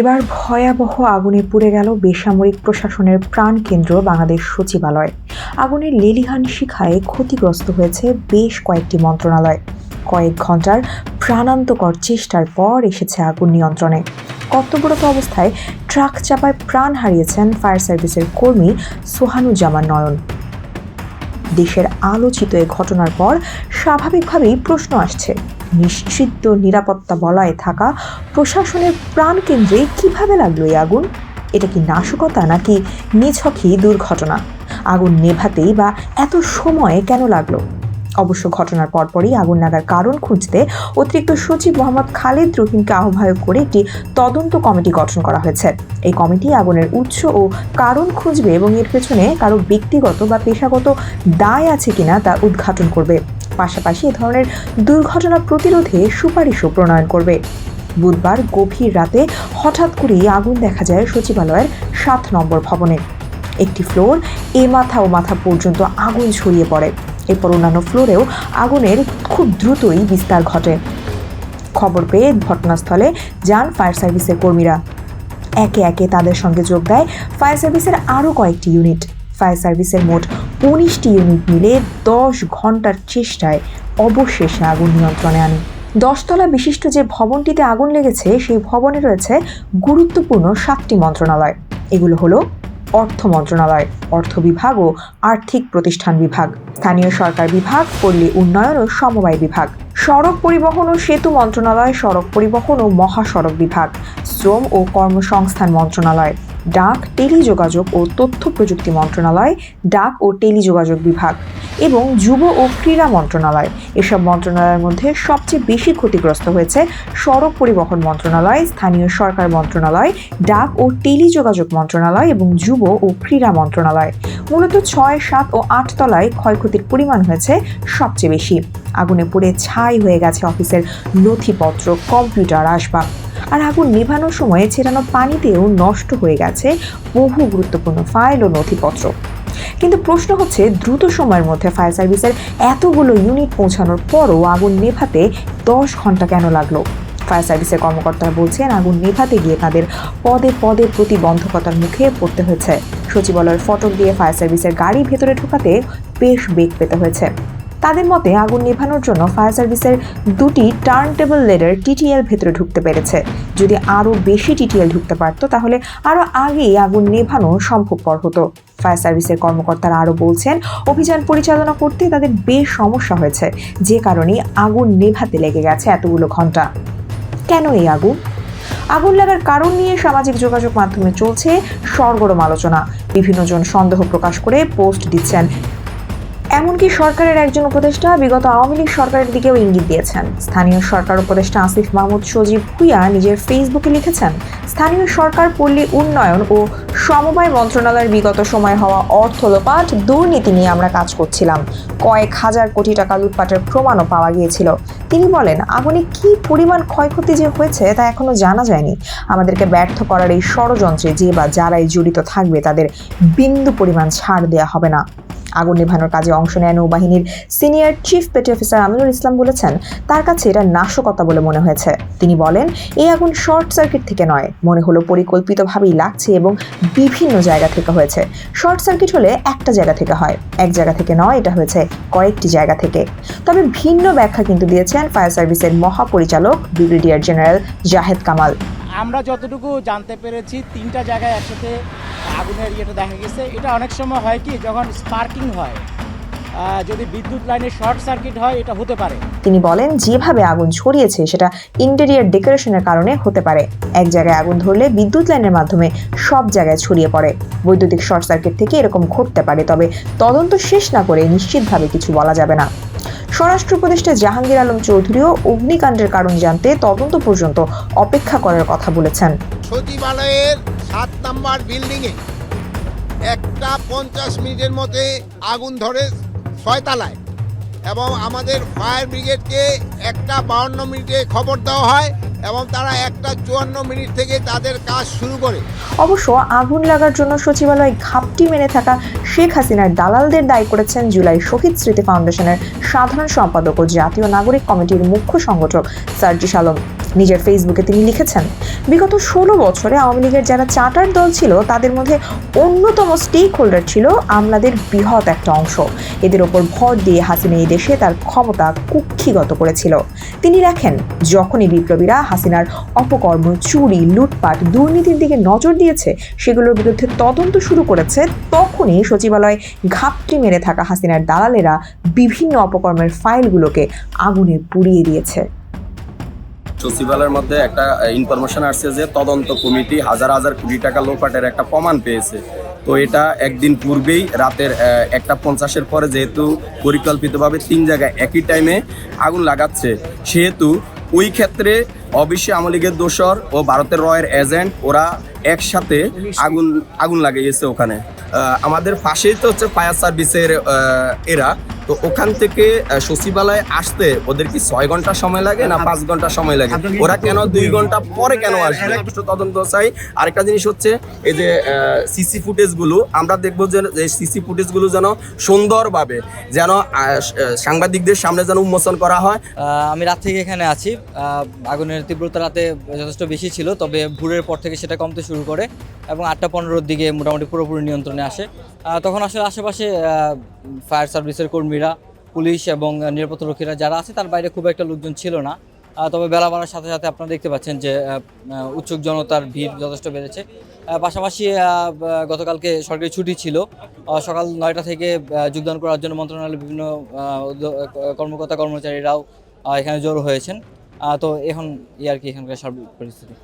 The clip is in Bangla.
এবার ভয়াবহ আগুনে পুড়ে গেল বেসামরিক প্রশাসনের প্রাণকেন্দ্র বাংলাদেশ সচিবালয়। আগুনের লেলিহান শিখায় ক্ষতিগ্রস্ত হয়েছে বেশ কয়েকটি মন্ত্রণালয়। কয়েক ঘণ্টার প্রাণান্তকর চেষ্টার পর এসেছে আগুন নিয়ন্ত্রণে। কর্তব্যরত অবস্থায় ট্রাক চাপায় প্রাণ হারিয়েছেন ফায়ার সার্ভিসের কর্মী সোহানুজ্জামান নয়ন। দেশের আলোচিত এ ঘটনার পর স্বাভাবিকভাবেই প্রশ্ন আসছে নিশ্চিত নিরাপত্তা বলয়ে থাকা প্রশাসনের প্রাণকেন্দ্রে কীভাবে লাগল এই আগুন? এটা কি নাশকতা নাকি নিছকই দুর্ঘটনা? আগুন নেভাতেই বা এত সময়ে কেন লাগল? অবশ্য ঘটনার পরপরই আগুন লাগার কারণ খুঁজতে অতিরিক্ত সচিব মোহাম্মদ খালিদ রহিমকে আহ্বায়ক করে একটি তদন্ত কমিটি গঠন করা হয়েছে। এই কমিটি আগুনের উৎস ও কারণ খুঁজবে এবং এর পেছনে কারও ব্যক্তিগত বা পেশাগত দায় আছে কিনা তা উদ্ঘাটন করবে। পাশাপাশি এ ধরনের দুর্ঘটনা প্রতিরোধে সুপারিশও প্রণয়ন করবে। বুধবার গভীর রাতে হঠাৎ করেই আগুন দেখা যায় সচিবালয়ের সাত নম্বর ভবনে। একটি ফ্লোর এ মাথা ও মাথা পর্যন্ত আগুন ছড়িয়ে পড়ে। এরপর অন্যান্য ফ্লোরেও আগুনের খুব দ্রুতই বিস্তার ঘটে। খবর পেয়ে ঘটনাস্থলে যান ফায়ার সার্ভিসের কর্মীরা। একে একে তাদের সঙ্গে যোগ দেয় ফায়ার সার্ভিসের আরও কয়েকটি ইউনিট। ফায়ার সার্ভিসের মোট উনিশটি ইউনিট মিলে দশ ঘণ্টার চেষ্টায় অবশেষে আগুন নিয়ন্ত্রণে আনে। দশতলা বিশিষ্ট যে ভবনটিতে আগুন লেগেছে, সেই ভবনে রয়েছে গুরুত্বপূর্ণ সাতটি মন্ত্রণালয়। এগুলো হলো অর্থ মন্ত্রণালয়, অর্থ বিভাগ ও আর্থিক প্রতিষ্ঠান বিভাগ, স্থানীয় সরকার বিভাগ, পল্লী উন্নয়ন ও সমবায় বিভাগ, সড়ক পরিবহন ও সেতু মন্ত্রণালয়, সড়ক পরিবহন ও মহাসড়ক বিভাগ, শ্রম ও কর্মসংস্থান মন্ত্রণালয়। ডাক, টেলিযোগাযোগ ও তথ্য প্রযুক্তি মন্ত্রণালয়, ডাক ও টেলিযোগাযোগ বিভাগ এবং যুব ও ক্রীড়া মন্ত্রণালয়। এসব মন্ত্রণালয়ের মধ্যে সবচেয়ে বেশি ক্ষতিগ্রস্ত হয়েছে সড়ক পরিবহন মন্ত্রণালয়, স্থানীয় সরকার মন্ত্রণালয়, ডাক ও টেলিযোগাযোগ মন্ত্রণালয় এবং যুব ও ক্রীড়া মন্ত্রণালয়। মূলত ছয়, সাত ও আট তলায় ক্ষয়ক্ষতির পরিমাণ হয়েছে সবচেয়ে বেশি। আগুনে পুড়ে ছাই হয়ে গেছে অফিসের নথিপত্র, কম্পিউটার, আসবাব। আর আগুন নেভানোর সময় ছেড়ানো পানিতেও নষ্ট হয়ে গেছে বহু গুরুত্বপূর্ণ ফাইল ও নথিপত্র। কিন্তু প্রশ্ন হচ্ছে, দ্রুত সময়ের মধ্যে ফায়ার সার্ভিসের এতগুলো ইউনিট পৌঁছানোর পরও আগুন নেভাতে দশ ঘণ্টা কেন লাগল? ফায়ার সার্ভিসের কর্মকর্তারা বলছেন, আগুন নেভাতে গিয়ে তাদের পদে পদে প্রতিবন্ধকতার মুখে পড়তে হয়েছে। সচিবালয়ের ফটক দিয়ে ফায়ার সার্ভিসের গাড়ি ভেতরে ঢোকাতে বেশ বেগ পেতে হয়েছে। তাদের মতে আগুন নেভানোর জন্য ফায়ার সার্ভিসের দুটি টার্ন টেবল লেডার টিটিএল ভেতরে ঢুকতে পেরেছে। যদি আরও বেশি টিটিএল ঢুকতে পারত, তাহলে আরও আগেই আগুন নেভানো সম্ভবপর হতো। ফায়ার সার্ভিসের কর্মকর্তারা আরও বলছেন, অভিযান পরিচালনা করতে তাদের বেশ সমস্যা হয়েছে। যে কারণে আগুন নেভাতে লেগে গেছে এতগুলো ঘণ্টা। কেন এই আগুন? আগুন লাগার কারণ নিয়ে সামাজিক যোগাযোগ মাধ্যমে চলছে সরগরম আলোচনা। বিভিন্নজন সন্দেহ প্রকাশ করে পোস্ট দিচ্ছেন এমনকি সরকারের একজন উপদেষ্টা বিগত আওয়ামী লীগ সরকারের দিকেও ইঙ্গিত দিয়েছেন। স্থানীয় সরকার উপদেষ্টা আসিফ মাহমুদ সজীব ভুইয়া নিজের ফেসবুকে লিখেছেন, স্থানীয় সরকার পল্লী উন্নয়ন ও সমবায় মন্ত্রণালয়ের বিগত সময় হওয়া অর্থ লোপাট দুর্নীতি নিয়ে আমরা কাজ করছিলাম। কয়েক হাজার কোটি টাকা লুটপাটের প্রমাণও পাওয়া গিয়েছিল। তিনি বলেন, আগুনে কি পরিমাণ ক্ষয়ক্ষতি যে হয়েছে তা এখনও জানা যায়নি। আমাদেরকে ব্যর্থ করার এই ষড়যন্ত্রে যে বা যারাই জড়িত থাকবে তাদের বিন্দু পরিমাণ ছাড় দেওয়া হবে না। আগুন নেভানোর কাজে অংশ নেয় নৌবাহিনীর senior chief petty officer Aminul Islam বলেছেন, তার কাছে এটা নাশকতা বলে মনে হয়েছে। তিনি বলেন, এই আগুন শর্ট সার্কিট থেকে নয়। মনে হলো পরিকল্পিতভাবেই লাগছে এবং বিভিন্ন জায়গা থেকে হয়েছে। শর্ট সার্কিট হলে একটা জায়গা থেকে হয়। এক জায়গা থেকে নয়, এটা হয়েছে কয়েকটি জায়গা থেকে। তবে ভিন্ন ব্যাখ্যা কিন্তু দিয়েছেন ফায়ার সার্ভিসের মহাপরিচালক, ব্রিগেডিয়ার জেনারেল জাহেদ কামাল। আমরা যতটুকু জানতে পেরেছি, তিনটা জায়গায় একসাথে আগুনের ইয়েটা দেখা গেছে। এটা অনেক সময় হয় কি, যখন স্পার্কিং হয় যদি বিদ্যুৎ লাইনে শর্ট সার্কিট হয় এটা হতে পারে। তিনি বলেন যেভাবে আগুন ছড়িয়েছে সেটা ইন্টেরিয়ার ডেকোরেশনের কারণে হতে পারে। এক জায়গায় আগুন ধরলে বিদ্যুৎ লাইনের মাধ্যমে সব জায়গায় ছড়িয়ে পড়ে। বৈদ্যুতিক শর্ট সার্কিট থেকে এরকম ঘটতে পারে তবে তদন্ত শেষ না করে নিশ্চিতভাবে কিছু বলা যাবে না। স্বরাষ্ট্র উপদেষ্টা জাহাঙ্গীর আলম চৌধুরীও অগ্নিকাণ্ডের কারণ জানতে তদন্ত পর্যন্ত অপেক্ষা করার কথা বলেছেন। সচিবালয়ের সাত নাম্বার বিল্ডিংয়ে একটা পঞ্চাশ মিনিটের মধ্যে আগুন ধরে ছয়তলায়। এবং আমাদের ফায়ার ব্রিগেডকে একটা বাউন্ন মিনিটে খবর দেওয়া হয় এবং তারা একটা চুয়ান্ন মিনিট থেকে তাদের কাজ শুরু করে। অবশ্য আগুন লাগার জন্য সচিবালয় ঘাপটি মেনে থাকা শেখ হাসিনার দালালদের দায়ী করেছেন জুলাই শহীদ স্মৃতি ফাউন্ডেশনের সাধারণ সম্পাদক ও জাতীয় নাগরিক কমিটির মুখ্য সংগঠক সার্জিস আলম। নিজের ফেসবুকে তিনি লিখেছেন বিগত ষোলো বছরে আওয়ামী লীগের যারা চার্টার দল ছিল, তাদের মধ্যে অন্যতম স্টেক হোল্ডার ছিল আমলাদের বৃহৎ একটা অংশ। এদের ওপর ভর দিয়ে হাসিনা এই দেশে তার ক্ষমতা কুক্ষিগত করেছিল। তিনি লেখেন যখনই বিপ্লবীরা হাসিনার অপকর্ম, চুরি, লুটপাট, দুর্নীতির দিকে নজর দিয়েছে, সেগুলোর বিরুদ্ধে তদন্ত শুরু করেছে, তখনই সচিবালয়ে ঘাপটি মেরে থাকা হাসিনার দালালেরা বিভিন্ন অপকর্মের ফাইলগুলোকে আগুনে পুড়িয়ে দিয়েছে। সচিবালয়ের মধ্যে একটা ইনফরমেশন আসছে যে তদন্ত কমিটি হাজার হাজার কোটি টাকা লোপাটের একটা প্রমাণ পেয়েছে। তো এটা একদিন পূর্বেই রাতের একটা পঞ্চাশের পরে যেহেতু পরিকল্পিতভাবে তিন জায়গায় একই টাইমে আগুন লাগাচ্ছে, সেহেতু ওই ক্ষেত্রে অবশ্যই আওয়ামী লীগের দোসর ও ভারতের রয়ের এজেন্ট ওরা একসাথে আগুন আগুন লাগিয়েছে ওখানে। আমাদের পাশেই তো হচ্ছে ফায়ার সার্ভিসের এরা। তো ওখান থেকে সচিবালয়ে আসতে ওদের কি ছয় ঘণ্টা সময় লাগে না পাঁচ ঘণ্টা সময় লাগে? ওরা কেন দুই ঘণ্টা পরে কেন আসবে? একটু তদন্ত চাই। আরেকটা জিনিস হচ্ছে এই যে সিসি ফুটেজগুলো আমরা দেখব যে সিসি ফুটেজগুলো যেন সুন্দরভাবে যেন সাংবাদিকদের সামনে যেন উন্মোচন করা হয়। আহ, আমি রাত থেকে এখানে আছি। আহ, আগুনের তীব্রতা রাতে যথেষ্ট বেশি ছিল তবে ভোরের পর থেকে সেটা কমতে শুরু করে। এবং আটটা পনেরোর দিকে মোটামুটি পুরোপুরি নিয়ন্ত্রণে আসে। তখন আসলে আশেপাশে ফায়ার সার্ভিসের কর্মীরা, পুলিশ এবং নিরাপত্তারক্ষীরা যারা আছে, তার বাইরে খুব একটা লোকজন ছিল না। তবে বেলা বাড়ার সাথে সাথে আপনারা দেখতে পাচ্ছেন যে উৎসুক জনতার ভিড় যথেষ্ট বেড়েছে। পাশাপাশি গতকালকে সরকারি ছুটি ছিল। সকাল নয়টা থেকে যোগদান করার জন্য মন্ত্রণালয়ের বিভিন্ন কর্মকর্তা কর্মচারীরাও এখানে জড়ো হয়েছেন। তো এখন, এই আর কি এখানকার সার্বিক পরিস্থিতি।